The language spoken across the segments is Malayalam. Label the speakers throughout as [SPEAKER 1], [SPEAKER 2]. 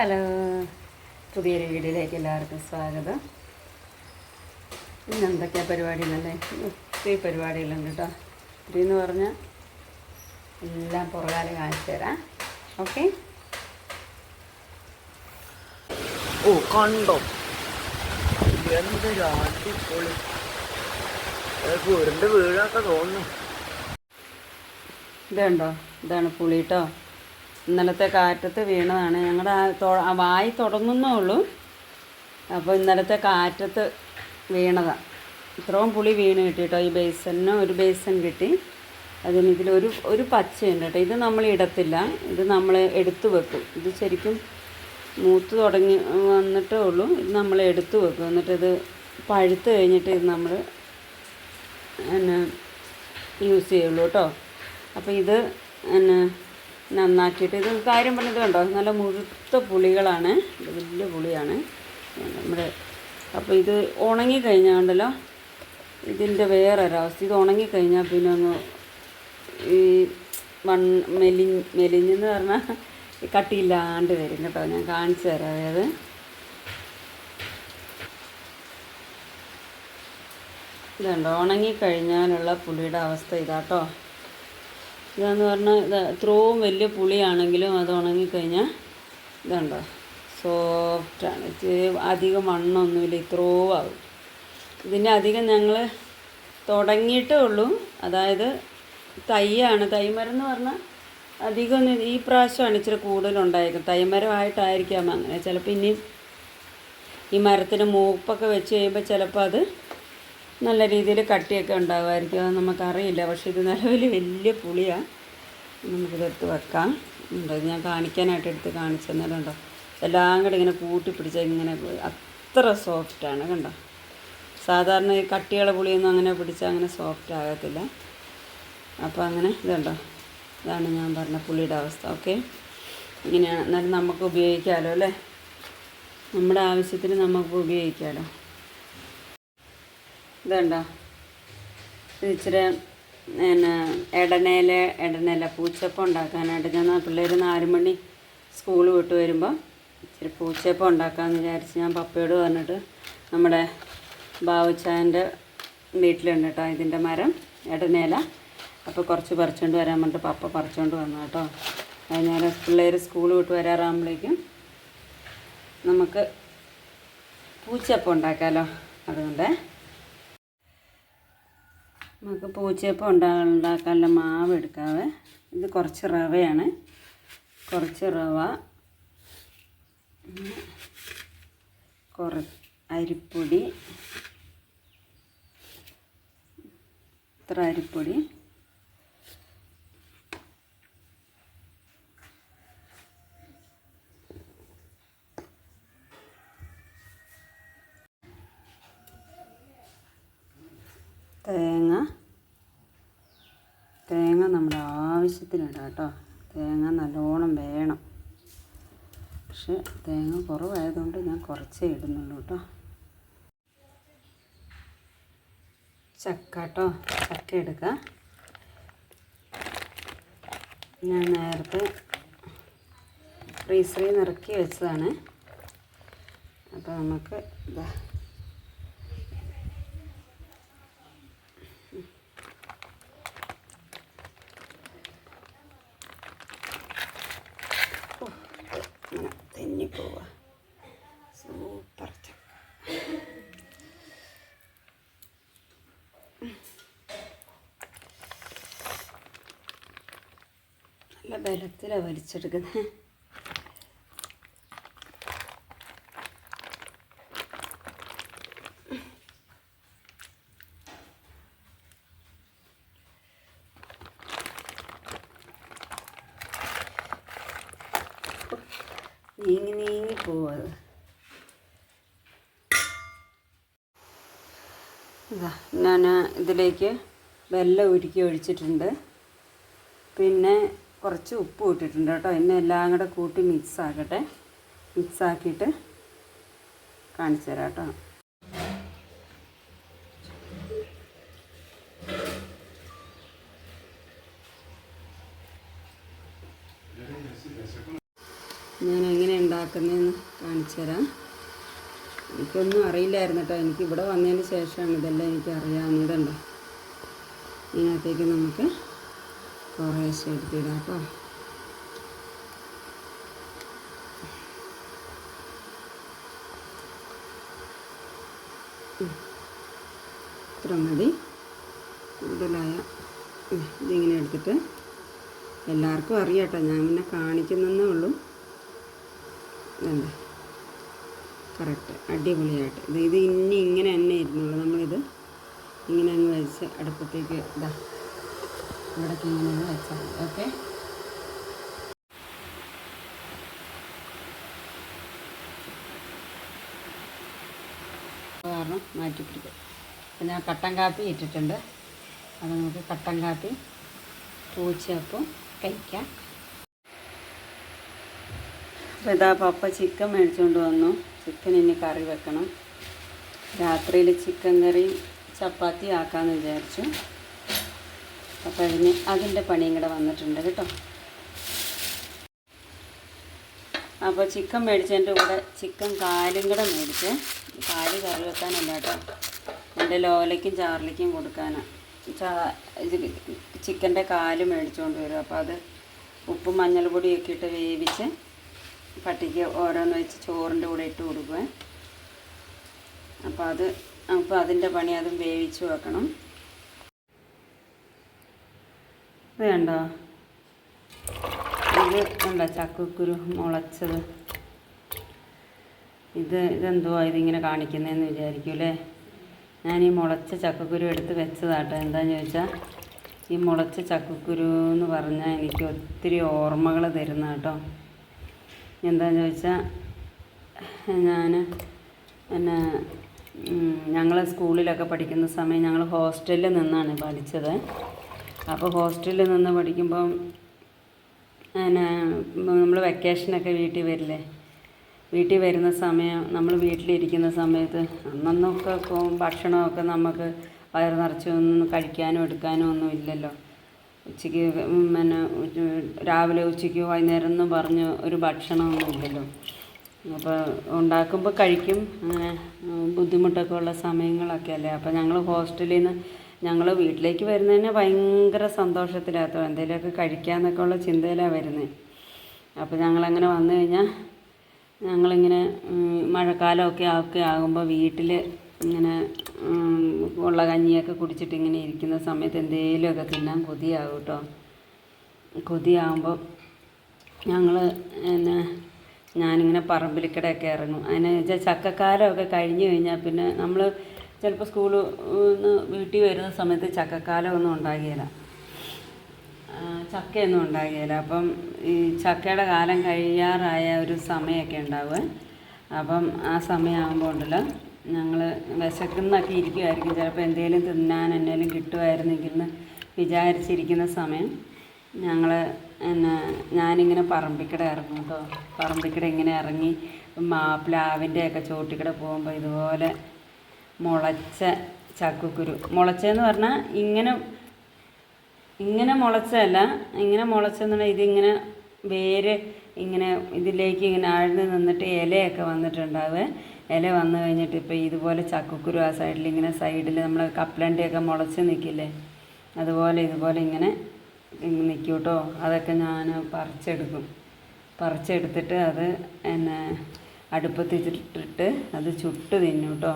[SPEAKER 1] ഹലോ പുതിയൊരു വീഡിയോയിലേക്ക് എല്ലാവർക്കും സ്വാഗതം ഇന്ന് എന്തൊക്കെയാണ് എന്നല്ലേ ഒത്തിരി പരിപാടികളുണ്ട് കേട്ടോ ഒത്തിരി എന്ന് പറഞ്ഞാൽ എല്ലാം പുറകാലം കാണിച്ചു തരാം ഓക്കെ
[SPEAKER 2] ഓ കണ്ടോ എന്ത് അടിപൊളി തോന്നുന്നു
[SPEAKER 1] ഇതുണ്ടോ ഇതാണ് പുളി ഇന്നലത്തെ കാറ്റത്ത് വീണതാണ് ഞങ്ങളുടെ ആ വായി തുടങ്ങുന്നേ ഉള്ളൂ അപ്പോൾ ഇന്നലത്തെ കാറ്റത്ത് വീണതാണ് ഇത്രയും പുളി വീണ് കിട്ടി കേട്ടോ ഈ ബേസന് ഒരു ബേസൻ കിട്ടി അതിന് ഇതിൽ ഒരു പച്ചയുണ്ട് കേട്ടോ ഇത് നമ്മൾ ഇടത്തില്ല ഇത് നമ്മൾ എടുത്തു വെക്കും ഇത് ശരിക്കും മൂത്ത് തുടങ്ങി വന്നിട്ടേ ഉള്ളൂ ഇത് നമ്മൾ എടുത്തു വെക്കും എന്നിട്ടിത് പഴുത്ത് കഴിഞ്ഞിട്ട് ഇത് നമ്മൾ പിന്നെ യൂസ് ചെയ്യുള്ളൂ കേട്ടോ അപ്പോൾ ഇത് പിന്നെ നന്നാക്കിയിട്ട് ഇത് കാര്യം പറഞ്ഞത് കണ്ടോ നല്ല മുഴുത്ത പുളികളാണ് വലിയ പുളിയാണ് നമ്മുടെ അപ്പോൾ ഇത് ഉണങ്ങി കഴിഞ്ഞാൽ ഉണ്ടല്ലോ ഇതിൻ്റെ വേറൊരവസ്ഥ ഇത് ഉണങ്ങിക്കഴിഞ്ഞാൽ പിന്നെ ഒന്ന് ഈ മണ്ണ് മെലി മെലിഞ്ഞെന്ന് പറഞ്ഞാൽ കട്ടിയില്ലാണ്ട് വരും കേട്ടോ ഞാൻ കാണിച്ചു തരാം അതായത് ഇതുണ്ടോ ഉണങ്ങിക്കഴിഞ്ഞാലുള്ള പുളിയുടെ അവസ്ഥ ഇതാട്ടോ ഇതെന്ന് പറഞ്ഞാൽ ഇത് ഇത്രയും വലിയ പുളിയാണെങ്കിലും അത് ഉണങ്ങിക്കഴിഞ്ഞാൽ ഇതുണ്ടോ സോഫ്റ്റാണ് അധികം മണ്ണൊന്നുമില്ല ഇത്രയും ആവും ഇതിൻ്റെ അധികം ഞങ്ങൾ തുടങ്ങിയിട്ടേ ഉള്ളൂ അതായത് തൈയാണ് തൈമരം എന്ന് പറഞ്ഞാൽ അധികം ഈ പ്രാവശ്യമാണ് ഇച്ചിരി കൂടുതലുണ്ടായിരിക്കും തൈമരമായിട്ടായിരിക്കാം അങ്ങനെ ചിലപ്പോൾ ഇനിയും ഈ മരത്തിന് മൂപ്പൊക്കെ വെച്ച് കഴിയുമ്പോൾ ചിലപ്പോൾ അത് നല്ല രീതിയിൽ കട്ടിയൊക്കെ ഉണ്ടാകുമായിരിക്കും അത് നമുക്കറിയില്ല പക്ഷേ ഇത് നിലവിൽ വലിയ പുളിയാണ് നമുക്കിതെടുത്ത് വെക്കാം ഉണ്ടോ ഞാൻ കാണിക്കാനായിട്ട് എടുത്ത് കാണിച്ചു തന്നിട്ടുണ്ടോ എല്ലാം കൂടെ ഇങ്ങനെ കൂട്ടി പിടിച്ച ഇങ്ങനെ അത്ര സോഫ്റ്റാണ് കണ്ടോ സാധാരണ ഈ കട്ടിയുള്ള പുളിയൊന്നും അങ്ങനെ പിടിച്ചാൽ അങ്ങനെ സോഫ്റ്റ് ആകത്തില്ല അപ്പോൾ അങ്ങനെ ഇതുണ്ടോ ഇതാണ് ഞാൻ പറഞ്ഞ പുളിയുടെ അവസ്ഥ ഓക്കെ ഇങ്ങനെയാണ് എന്നാലും നമുക്ക് ഉപയോഗിക്കാമല്ലോ അല്ലേ നമ്മുടെ ആവശ്യത്തിന് നമുക്ക് ഉപയോഗിക്കാമല്ലോ ഇതുണ്ടോ ഇത് ഇച്ചിരി പിന്നെ ഇടനേല ഇടനേല പൂച്ചപ്പം ഉണ്ടാക്കാനായിട്ട് ഞാൻ പിള്ളേർ നാല് മണി സ്കൂൾ വിട്ട് വരുമ്പോൾ ഇച്ചിരി പൂച്ചപ്പം ഉണ്ടാക്കാമെന്ന് വിചാരിച്ച് ഞാൻ പപ്പയോട് പറഞ്ഞിട്ട് നമ്മുടെ ബാവുച്ചായൻ്റെ വീട്ടിലുണ്ട് കേട്ടോ ഇതിൻ്റെ മരം ഇടനേല അപ്പോൾ കുറച്ച് പറിച്ചുകൊണ്ട് വരാൻ വേണ്ടി പപ്പ പറിച്ചുകൊണ്ട് വന്നു കേട്ടോ ഞാൻ പിള്ളേർ സ്കൂൾ വിട്ട് വരാറാകുമ്പോഴേക്കും നമുക്ക് പൂച്ചപ്പം ഉണ്ടാക്കാമല്ലോ അതുകൊണ്ട് നമുക്ക് പൂച്ചയപ്പം ഉണ്ടാ ഉണ്ടാക്കാനുള്ള മാവ് എടുക്കാവേ ഇത് കുറച്ച് റവയാണ് കുറച്ച് റവ കുറ അരിപ്പൊടി ഇത്ര അരിപ്പൊടി തേങ്ങ തേങ്ങ നമ്മുടെ ആവശ്യത്തിനുണ്ട് കേട്ടോ തേങ്ങ നല്ലോണം വേണം പക്ഷെ തേങ്ങ കുറവായതുകൊണ്ട് ഞാൻ കുറച്ചേ ഇടുന്നുള്ളൂ കേട്ടോ ചക്ക കേട്ടോ ചക്ക എടുക്കുക ഞാൻ നേരത്തെ ഫ്രീസറിൽ നിന്ന് ഇറക്കി വെച്ചതാണ് അപ്പോൾ നമുക്ക് ഇതാ നല്ല ബലത്തിലാണ് വലിച്ചെടുക്കുന്നത് നീങ്ങി നീങ്ങി പോവാത് ഞാൻ ഇതിലേക്ക് വെല്ലം ഉരുക്കി ഒഴിച്ചിട്ടുണ്ട് പിന്നെ കുറച്ച് ഉപ്പ് ഇട്ടിട്ടുണ്ട് കേട്ടോ എന്നെ എല്ലാം കൂടെ കൂട്ടി മിക്സാക്കട്ടെ മിക്സാക്കിയിട്ട് കാണിച്ചു തരാം കേട്ടോ ഞാൻ എങ്ങനെ ഉണ്ടാക്കുന്നതെന്ന് കാണിച്ചു തരാം എനിക്കൊന്നും അറിയില്ലായിരുന്നു കേട്ടോ എനിക്ക് ഇവിടെ വന്നതിന് ശേഷമാണ് ഇതെല്ലാം എനിക്ക് അറിയാവുന്നതുണ്ട് ഇതിനകത്തേക്ക് നമുക്ക് കുറേശ്ശെ എടുത്തിടാം കേട്ടോ ഇത്ര മതി കൂടുതലായ ഇതിങ്ങനെ എടുത്തിട്ട് എല്ലാവർക്കും അറിയാട്ടോ ഞാൻ പിന്നെ കാണിക്കുന്നേ ഉള്ളൂ അല്ലേ കറക്റ്റ് അടിപൊളിയായിട്ട് ഇത് ഇത് ഇനി ഇങ്ങനെ തന്നെ ഇരുന്നുള്ളൂ നമ്മളിത് ഇങ്ങനെ അങ്ങ് വെച്ച് അടുപ്പത്തേക്ക് ഇതാ ഇവിടെ ഇങ്ങനെ വെച്ചാൽ മതി ഓക്കെ കാരണം മാറ്റി പിടിക്കും പിന്നെ കട്ടൻ കാപ്പി ഇട്ടിട്ടുണ്ട് അത് നമുക്ക് കട്ടൻ കാപ്പി പൂച്ചയപ്പം കഴിക്കാം അപ്പം ഇതാ പപ്പ ചിക്കൻ മേടിച്ചുകൊണ്ട് വന്നു ചിക്കൻ ഇനി കറി വെക്കണം രാത്രിയിൽ ചിക്കൻ കറി ചപ്പാത്തി ആക്കാമെന്ന് വിചാരിച്ചു അപ്പോൾ അതിന് അതിൻ്റെ പണിയും കൂടെ വന്നിട്ടുണ്ട് കേട്ടോ അപ്പോൾ ചിക്കൻ മേടിച്ചതിൻ്റെ കൂടെ ചിക്കൻ കാലും കൂടെ മേടിച്ച് കാല് കറി വെക്കാനല്ല കേട്ടോ എൻ്റെ ലോലയ്ക്കും ചാർലിക്കും കൊടുക്കാനാണ് ചിക്കൻ്റെ കാല് മേടിച്ചുകൊണ്ട് വരും അപ്പോൾ അത് ഉപ്പും മഞ്ഞൾപ്പൊടിയൊക്കെ ഇട്ട് വേവിച്ച് പട്ടിക്ക് ഓരോന്ന് വെച്ച് ചോറിൻ്റെ കൂടെ ഇട്ട് കൊടുക്കുവേ അപ്പോൾ അത് അപ്പോൾ അതിൻ്റെ പണി അതും വേവിച്ച് വെക്കണം ഇത് കണ്ടോ ഇത് കണ്ടോ ചക്കക്കുരു മുളച്ചത് ഇത് ഇതെന്തോ ഇതിങ്ങനെ കാണിക്കുന്നതെന്ന് വിചാരിക്കും അല്ലേ ഞാൻ ഈ മുളച്ച ചക്കക്കുരു എടുത്ത് വെച്ചതാട്ടോ എന്താണെന്ന് ചോദിച്ചാൽ ഈ മുളച്ച ചക്കക്കുരു എന്ന് പറഞ്ഞാൽ എനിക്ക് ഒത്തിരി ഓർമ്മകൾ തരുന്ന കേട്ടോ എന്താണെന്ന് ചോദിച്ചാൽ ഞാൻ പിന്നെ ഞങ്ങൾ സ്കൂളിലൊക്കെ പഠിക്കുന്ന സമയം ഞങ്ങൾ ഹോസ്റ്റലിൽ നിന്നാണ് പഠിച്ചത് അപ്പോൾ ഹോസ്റ്റലിൽ നിന്ന് പഠിക്കുമ്പം എന്നാ നമ്മൾ വെക്കേഷനൊക്കെ വീട്ടിൽ വരില്ലേ വീട്ടിൽ വരുന്ന സമയം നമ്മൾ വീട്ടിലിരിക്കുന്ന സമയത്ത് അന്നൊക്കെ ഭക്ഷണമൊക്കെ നമുക്ക് വയറ് നിറച്ചൊന്നും കഴിക്കാനും എടുക്കാനും ഒന്നും ഇല്ലല്ലോ ഉച്ചയ്ക്ക് പിന്നെ രാവിലെ ഉച്ചയ്ക്ക് വൈകുന്നേരം എന്ന് പറഞ്ഞ് ഒരു ഭക്ഷണമൊന്നും ഇല്ലല്ലോ അപ്പോൾ ഉണ്ടാക്കുമ്പോൾ കഴിക്കും അങ്ങനെ ബുദ്ധിമുട്ടൊക്കെ ഉള്ള സമയങ്ങളൊക്കെ അല്ലേ അപ്പോൾ ഞങ്ങൾ ഹോസ്റ്റലിൽ നിന്ന് ഞങ്ങൾ വീട്ടിലേക്ക് വരുന്നതിന് ഭയങ്കര സന്തോഷത്തിലാത്തോ എന്തെങ്കിലുമൊക്കെ കഴിക്കാമെന്നൊക്കെ ഉള്ള ചിന്തയിലാണ് വരുന്നത് അപ്പോൾ ഞങ്ങളങ്ങനെ വന്നു കഴിഞ്ഞാൽ ഞങ്ങളിങ്ങനെ മഴക്കാലമൊക്കെ ഒക്കെ ആകുമ്പോൾ വീട്ടിൽ ഇങ്ങനെ ഉള്ള കഞ്ഞിയൊക്കെ കുടിച്ചിട്ട് ഇങ്ങനെ ഇരിക്കുന്ന സമയത്ത് എന്തെങ്കിലുമൊക്കെ തിന്നാൻ കൊതിയാകും കേട്ടോ കൊതിയാകുമ്പോൾ ഞങ്ങൾ എന്നെ ഞാനിങ്ങനെ പറമ്പിൽ ഇറങ്ങും അതിനെ വെച്ചാൽ ചക്കക്കാലമൊക്കെ കഴിഞ്ഞു കഴിഞ്ഞാൽ പിന്നെ നമ്മൾ ചിലപ്പോൾ സ്കൂളിൽ നിന്ന് വീട്ടിൽ വരുന്ന സമയത്ത് ചക്കക്കാലമൊന്നും ഉണ്ടാകിയില്ല ചക്കയൊന്നും ഉണ്ടാകിയില്ല അപ്പം ഈ ചക്കയുടെ കാലം കഴിയാറായ ഒരു സമയമൊക്കെ ഉണ്ടാവുക അപ്പം ആ സമയമാകുമ്പോൾ ഉണ്ടല്ലോ ഞങ്ങൾ വിശക്കുന്നൊക്കെ ഇരിക്കുമായിരിക്കും ചിലപ്പോൾ എന്തെങ്കിലും തിന്നാൻ എന്തെങ്കിലും കിട്ടുമായിരുന്നെങ്കിൽ എന്ന് വിചാരിച്ചിരിക്കുന്ന സമയം ഞങ്ങൾ എന്നാ ഞാനിങ്ങനെ പറമ്പിക്കട ഇറങ്ങും കേട്ടോ പറമ്പിക്കട ഇങ്ങനെ ഇറങ്ങി മാപ്പിളാവിൻ്റെയൊക്കെ പ്ലാവിൻ്റെ പോകുമ്പോൾ ഇതുപോലെ മുളച്ച ചക്കക്കുരു മുളച്ചെന്ന് പറഞ്ഞാൽ ഇങ്ങനെ ഇങ്ങനെ മുളച്ചതല്ല ഇങ്ങനെ മുളച്ചെന്ന് പറഞ്ഞാൽ ഇതിങ്ങനെ വേര് ഇങ്ങനെ ഇതിലേക്ക് ഇങ്ങനെ ആഴ്ന്ന് നിന്നിട്ട് ഇലയൊക്കെ വന്നിട്ടുണ്ടാവുക ഇല വന്നു കഴിഞ്ഞിട്ട് ഇപ്പോൾ ഇതുപോലെ ചക്കക്കുരു ആ സൈഡിൽ ഇങ്ങനെ സൈഡിൽ നമ്മൾ കപ്പലണ്ടിയൊക്കെ മുളച്ച് നിൽക്കില്ലേ അതുപോലെ ഇതുപോലെ ഇങ്ങനെ നിൽക്കൂട്ടോ അതൊക്കെ ഞാൻ പറിച്ചെടുക്കും പറിച്ചെടുത്തിട്ട് അത് എന്നെ അടുപ്പത്തിട്ടിട്ട് അത് ചുട്ട് തിന്നൂട്ടോ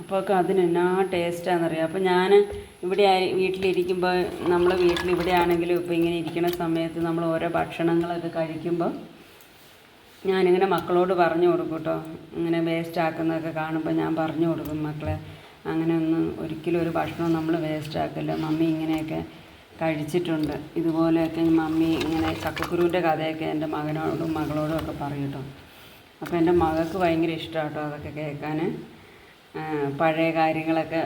[SPEAKER 1] അപ്പോഴൊക്കെ അതിനെന്നാ ടേസ്റ്റാണെന്നറിയാം അപ്പോൾ ഞാൻ ഇവിടെ വീട്ടിലിരിക്കുമ്പോൾ നമ്മൾ വീട്ടിൽ ഇവിടെ ആണെങ്കിലും ഇപ്പോൾ ഇങ്ങനെ ഇരിക്കുന്ന സമയത്ത് നമ്മൾ ഓരോ ഭക്ഷണങ്ങളൊക്കെ കഴിക്കുമ്പോൾ ഞാനിങ്ങനെ മക്കളോട് പറഞ്ഞു കൊടുക്കും കേട്ടോ ഇങ്ങനെ വേസ്റ്റ് ആക്കുന്നതൊക്കെ കാണുമ്പോൾ ഞാൻ പറഞ്ഞു കൊടുക്കും മക്കളെ അങ്ങനെ ഒന്ന് ഒരിക്കലും ഒരു ഭക്ഷണം നമ്മൾ വേസ്റ്റ് ആക്കില്ല മമ്മി ഇങ്ങനെയൊക്കെ കഴിച്ചിട്ടുണ്ട് ഇതുപോലെയൊക്കെ മമ്മി ഇങ്ങനെ ചക്കക്കുരുവിൻ്റെ കഥയൊക്കെ എൻ്റെ മകനോടും മകളോടും ഒക്കെ പറയും കേട്ടോ അപ്പോൾ എൻ്റെ മകൾക്ക് ഭയങ്കര ഇഷ്ടമാണ് കേട്ടോ അതൊക്കെ കേൾക്കാൻ പഴയ കാര്യങ്ങളൊക്കെ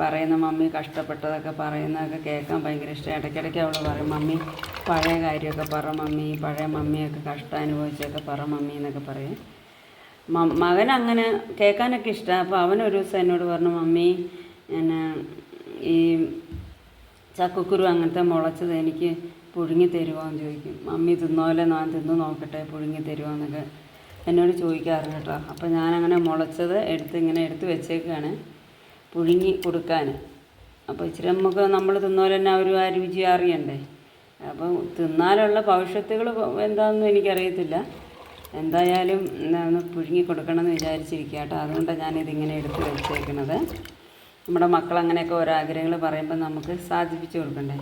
[SPEAKER 1] പറയുന്ന മമ്മി കഷ്ടപ്പെട്ടതൊക്കെ പറയുന്നതൊക്കെ കേൾക്കാൻ ഭയങ്കര ഇഷ്ടമാണ് ഇടയ്ക്കിടയ്ക്ക് അവൾ പറയും മമ്മി പഴയ കാര്യമൊക്കെ പറ മമ്മി പഴയ മമ്മിയൊക്കെ കഷ്ടം അനുഭവിച്ചൊക്കെ പറ മമ്മി എന്നൊക്കെ പറയും മകൻ അങ്ങനെ കേൾക്കാനൊക്കെ ഇഷ്ടമാണ് അപ്പോൾ അവനൊരു ദിവസം എന്നോട് പറഞ്ഞു മമ്മി ഞാൻ ഈ ചക്കക്കുരു അങ്ങനത്തെ മുളച്ചത് എനിക്ക് പുഴുങ്ങി തരുമോ എന്ന് ചോദിക്കും മമ്മി തിന്നോലെ ഞാൻ തിന്നു നോക്കട്ടെ പുഴുങ്ങി തരുമോ എന്നൊക്കെ എന്നോട് ചോദിക്കാറുണ്ട് കേട്ടോ അപ്പോൾ ഞാനങ്ങനെ മുളച്ചത് എടുത്ത് ഇങ്ങനെ എടുത്ത് വെച്ചേക്കാണ് പുഴുങ്ങി കൊടുക്കാൻ അപ്പോൾ ഇച്ചിരി നമുക്ക് നമ്മൾ തിന്നപോലെ തന്നെ ഒരു ആ രുചി അറിയണ്ടേ അപ്പോൾ തിന്നാലുള്ള ഭവിഷ്യത്തുകൾ എന്താണെന്നും എനിക്കറിയത്തില്ല എന്തായാലും ഒന്ന് പുഴുങ്ങി കൊടുക്കണമെന്ന് വിചാരിച്ചിരിക്കുക കേട്ടോ അതുകൊണ്ടാണ് ഞാനിതിങ്ങനെ എടുത്ത് വെച്ചേക്കുന്നത് നമ്മുടെ മക്കൾ അങ്ങനെയൊക്കെ ഓരോ ആഗ്രഹങ്ങൾ പറയുമ്പോൾ നമുക്ക് സാധിപ്പിച്ചു കൊടുക്കണ്ടേ